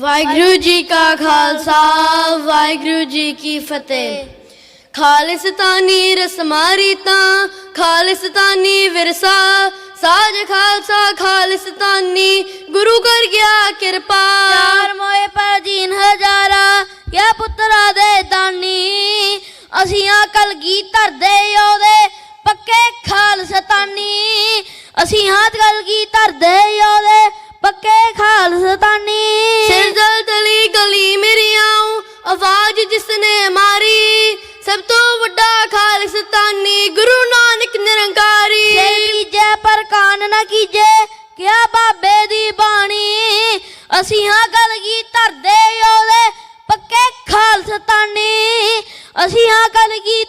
ਵਾਹਿਗੁਰੂ ਜੀ ਕਾ ਖਾਲਸਾ, ਵਾਹਿਗੁਰੂ ਜੀ ਕੀ ਫਤਿਹ। ਖਾਲਿਸਤਾਨੀ ਰਸਮਾਂ ਰੀਤਾਂ ਖਾਲਿਸਤਾਨੀ ਵਿਰਸਾ। ਸਾਜ ਖਾਲਸਾ ਖਾਲਿਸਤਾਨੀ ਗੁਰੂ ਕਰ ਗਿਆ ਕਿਰਪਾ। ਚਾਰ ਮੋਏ ਪਰ ਜੀਨ ਹਜ਼ਾਰਾ, ਕਿਆ ਪੁੱਤਰਾ ਦੇ ਦਾਨੀ। ਅਸੀਂ ਆ ਕਲਗੀ ਧਰਦੇ ਉਹਦੇ ਆਵਾਜ਼ ਜਿਸਨੇ ਮਾਰੀ, ਸਭ ਤੋਂ ਵੱਡਾ ਖਾਲਿਸਤਾਨੀ ਗੁਰੂ ਨਾਨਕ ਨਿਰੰਕਾਰੀ। ਸੇ ਕੀਜੇ ਪਰ ਕਾਨ ਨਾ ਕੀਜੇ, ਕਿਆ ਬਾਬੇ ਦੀ ਬਾਣੀ। ਅਸੀਂ ਹਾਂ ਕਲਗੀ ਧਰਦੇ ਉਹਦੇ ਪੱਕੇ ਖਾਲਸਤਾਨੀ ਅਸੀਂ ਹਾਂ ਕਲਗੀ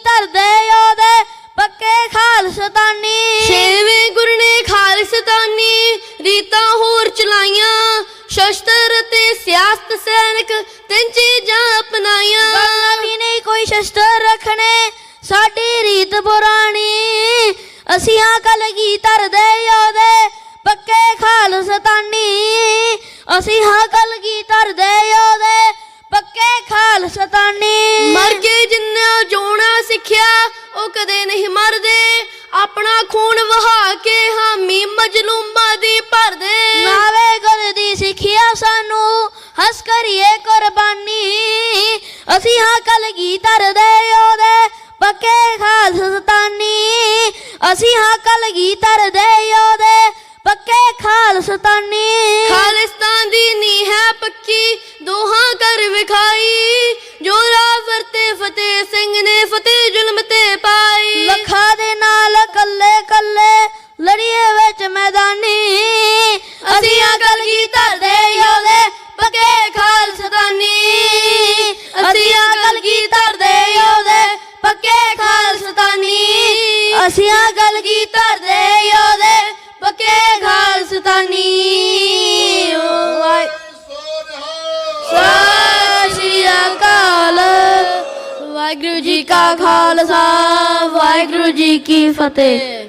ਸ਼ਸਤਰ ਤੇ ਸਿਆਸਤ ਸੈਨਿਕ ਤਿੰਨ ਚੀਜ਼ਾਂ ਅਪਣਾਈਆਂ। ਵੀ ਨਹੀਂ ਕੋਈ ਸ਼ਸਤਰ ਰੱਖਣੇ ਸਾਡੀ ਰੀਤ ਪੁਰਾਣੀ। ਅਸੀਂ ਹਾਂ ਕਲਗੀ ਧਰਦੇ ਉਹਦੇ ਪੱਕੇ ਖਾਲਸਤਾਨੀ ਅਸੀਂ ਹਾਂ ਕਲਗੀ ਧਰਦੇ ਉਹਦੇ ਪੱਕੇ ਖਾਲਸਤਾਨੀ ਮਰ ਕੇ ਜਿੰਨਾ ਜੋਣਾ ਸਿੱਖਿਆ ਉਹ ਕਦੇ ਨਹੀਂ ਮਰਦੇ। ਆਪਣਾ ਖੂਨ ਵਹਾ ਕੇ ਹਾਮੀ ਮਜਲੂਮਾਂ ਦੀ ਭਰਦੇ। ਅਸੀਂ ਹਾਂ ਕਲਗੀ ਧਰਦੇ ਉਹਦੇ ਪੱਕੇ ਖਾਲਸਤਾਨੀ ਅਸੀਂ ਹਾਂ ਕਲਗੀ ਧਰਦੇ ਉਹਦੇ ਪੱਕੇ ਖਾਲਸਤਾਨੀ ਖਾਲਿਸਤਾਨ ਦੀ ਨੀ ਹੈ ਪੱਕੀ ਦੋਹਾਂ ਕਰ ਵਿਖਾਈ। ਜੋ ਰਾਹ ਵਰਤੇ ਫਤਿਹ ਸਿੰਘ ਨੇ ਫਤਿਹ ਜ਼ੁਲਮ ਤੇ ਪਾਈ। ਲੱਖਾਂ ਦੇ ਨਾਲ ਕੱਲੇ ਕੱਲੇ ਲੜੀਏ ਵਿੱਚ ਮੈਦਾਨੀ। ਅਸੀਂ ਆ ਕਲਗੀ ਧਰਦੇ ਅਸੀਂ ਆ ਗੱਲ ਕੀ ਧਰਦੇ ਉਹਦੇ ਪੱਕੇ ਖਾਲਸਤਾਨੀ ਸਤਿ ਸ਼੍ਰੀ ਅਕਾਲ। ਵਾਹਿਗੁਰੂ ਜੀ ਕਾ ਖਾਲਸਾ, ਵਾਹਿਗੁਰੂ ਜੀ ਕੀ ਫਤਿਹ।